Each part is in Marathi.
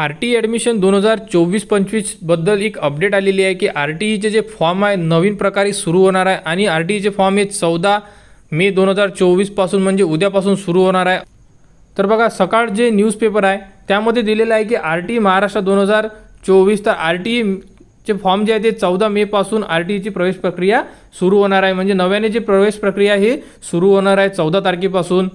आर टी ॲडमिशन दोन हजार चोवीस पंचवीसबद्दल एक अपडेट आलेली आहे की आर टी ईचे जे फॉर्म आहे नवीन प्रकारे सुरू होणार आहे आणि आर टी ईचे फॉर्म हे चौदा मे दोन हजार चोवीसपासून म्हणजे उद्यापासून सुरू होणार आहे. तर बघा सकाळ जे न्यूजपेपर आहे त्यामध्ये दिलेलं आहे की आर टी महाराष्ट्र दोन हजार चोवीस तर आर टी चे फॉर्म जे आहे ते चौदा मेपासून आर टी ईची प्रवेश प्रक्रिया सुरू होणार आहे. म्हणजे नव्याने जी प्रवेश प्रक्रिया ही सुरू होणार आहे चौदा तारखेपासून.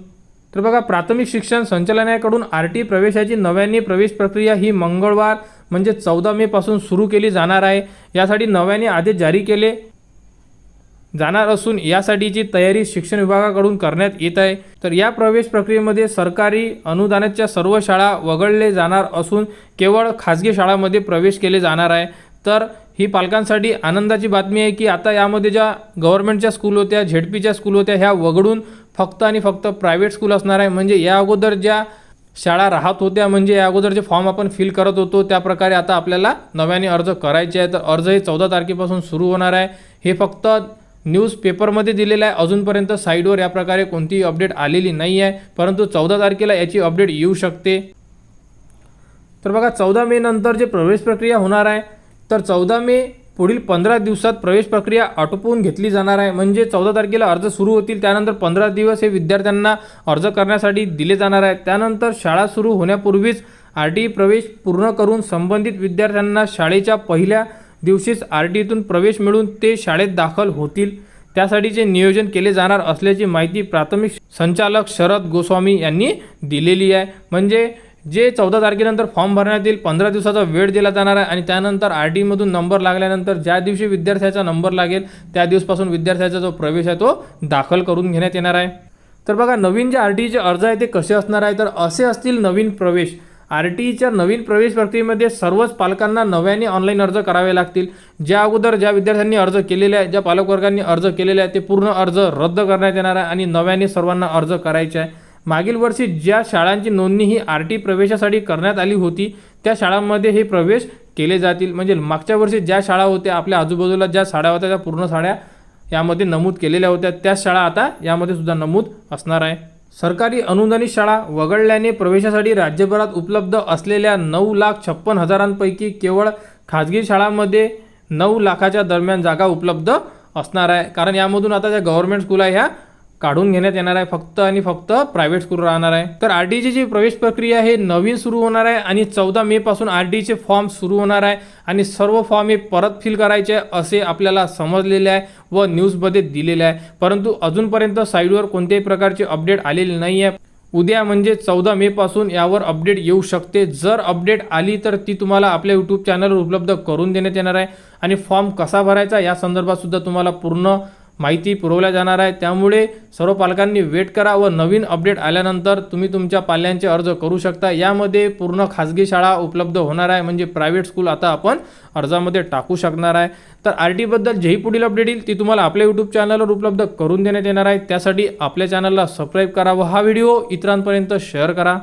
तर बघा प्राथमिक शिक्षण संचालनालयाकडून आर टी प्रवेशाची नव्याने प्रवेश प्रक्रिया ही मंगळवार म्हणजे चौदा मेपासून सुरू केली जाणार आहे. यासाठी नव्याने आदेश जारी केले जाणार असून यासाठीची तयारी शिक्षण विभागाकडून करण्यात येत आहे. तर या प्रवेश प्रक्रियेमध्ये सरकारी अनुदानाच्या सर्व शाळा वगळले जाणार असून केवळ खाजगी शाळांमध्ये प्रवेश केले जाणार आहे. तर ही पालकांसाठी आनंदाची बातमी आहे की आता यामध्ये ज्या गव्हर्नमेंटच्या स्कूल होत्या झेडपीच्या स्कूल होत्या ह्या वगळून फक्त आणि फक्त प्रायव्हेट स्कूल असणार आहे. म्हणजे या अगोदर ज्या शाळा राहत होत्या म्हणजे या अगोदर जे फॉर्म आपण फिल करत होतो त्या प्रकारे आता आपल्याला नव्याने अर्ज करायचे आहे तर अर्ज हे चौदा तारखेपासून सुरू होणार आहे. हे फक्त न्यूजपेपरमध्ये दिलेलं आहे. अजूनपर्यंत साईडवर या प्रकारे कोणतीही अपडेट आलेली नाही आहे. परंतु चौदा तारखेला याची अपडेट येऊ शकते. तर बघा चौदा मे नंतर जे प्रवेश प्रक्रिया होणार आहे तर चौदा मे पुढील पंधरा दिवसात प्रवेश प्रक्रिया आटोपवून घेतली जाणार आहे. म्हणजे चौदा तारखेला अर्ज सुरू होतील त्यानंतर पंधरा दिवस हे विद्यार्थ्यांना अर्ज करण्यासाठी दिले जाणार आहे त्यानंतर शाळा सुरू होण्यापूर्वीच आर टी प्रवेश पूर्ण करून संबंधित विद्यार्थ्यांना शाळेच्या पहिल्या दिवशीच आर टीतून प्रवेश मिळून ते शाळेत दाखल होतील. त्यासाठीचे नियोजन केले जाणार असल्याची माहिती प्राथमिक संचालक शरद गोस्वामी यांनी दिलेली आहे. म्हणजे जे चौदा तारखेनंतर फॉर्म भरण्यात येईल पंधरा दिवसाचा वेळ दिला जाणार आहे आणि त्यानंतर आर टीमधून नंबर लागल्यानंतर ज्या दिवशी विद्यार्थ्याचा नंबर लागेल त्या दिवसपासून विद्यार्थ्याचा जो प्रवेश आहे तो दाखल करून घेण्यात येणार आहे. तर बघा नवीन जे आर टीचे अर्ज आहे ते कसे असणार आहे? तर असे असतील नवीन प्रवेश. आर टीच्या नवीन प्रवेश प्रक्रियेमध्ये सर्वच पालकांना नव्याने ऑनलाईन अर्ज करावे लागतील. ज्या अगोदर ज्या विद्यार्थ्यांनी अर्ज केलेले आहे ज्या पालकवर्गांनी अर्ज केलेले आहे ते पूर्ण अर्ज रद्द करण्यात येणार आहे आणि नव्याने सर्वांना अर्ज करायचे आहे. मागील वर्षी ज्या शाळांची नोंदणी ही आर टी प्रवेशासाठी करण्यात आली होती त्या शाळांमध्ये हे प्रवेश केले जातील. म्हणजे मागच्या वर्षी ज्या शाळा होत्या आपल्या आजूबाजूला ज्या शाळा होत्या त्या पूर्ण शाळा यामध्ये नमूद केलेल्या होत्या. त्याच शाळा आता यामध्ये सुद्धा नमूद असणार आहे. सरकारी अनुदानित शाळा वगळल्याने प्रवेशासाठी राज्यभरात उपलब्ध असलेल्या नऊ लाख छप्पन हजारांपैकी केवळ खाजगी शाळांमध्ये नऊ लाखाच्या दरम्यान जागा उपलब्ध असणार आहे. कारण यामधून आता ज्या गव्हर्मेंट स्कूल आहे ह्या काढून घेण्यात येणार आहे फक्त आणि फक्त प्रायव्हेट स्कूल राहणार आहे. तर आर डीची जी प्रवेश प्रक्रिया हे नवीन सुरू होणार आहे आणि चौदा मे पासून आर डीचे फॉर्म सुरू होणार आहे आणि सर्व फॉर्म हे परत फिल करायचे आहे असे आपल्याला समजलेले आहे व न्यूजमध्ये दिलेले आहे. परंतु अजूनपर्यंत साईडवर कोणत्याही प्रकारचे अपडेट आलेले नाही आहे. उद्या म्हणजे चौदा मे पासून यावर अपडेट येऊ शकते. जर अपडेट आली तर ती तुम्हाला आपल्या यूट्यूब चॅनलवर उपलब्ध करून देण्यात येणार आहे. आणि फॉर्म कसा भरायचा या संदर्भात सुद्धा तुम्हाला पूर्ण माहिती पुरवल्या जाणार आहे. त्यामुळे सर्व पालकांनी वेट करा व नवीन अपडेट आल्यानंतर तुम्ही तुमच्या पाल्यांचे अर्ज करू शकता. यामध्ये पूर्ण खाजगी शाळा उपलब्ध होणार आहे. म्हणजे प्रायव्हेट स्कूल आता आपण अर्जामध्ये टाकू शकणार आहे. तर आर टीबद्दल जेही पुढील अपडेट येईल ती तुम्हाला आपल्या यूट्यूब चॅनलवर उपलब्ध करून देण्यात येणार आहे. त्यासाठी आपल्या चॅनलला सबस्क्राईब करा व हा व्हिडिओ इतरांपर्यंत शेअर करा.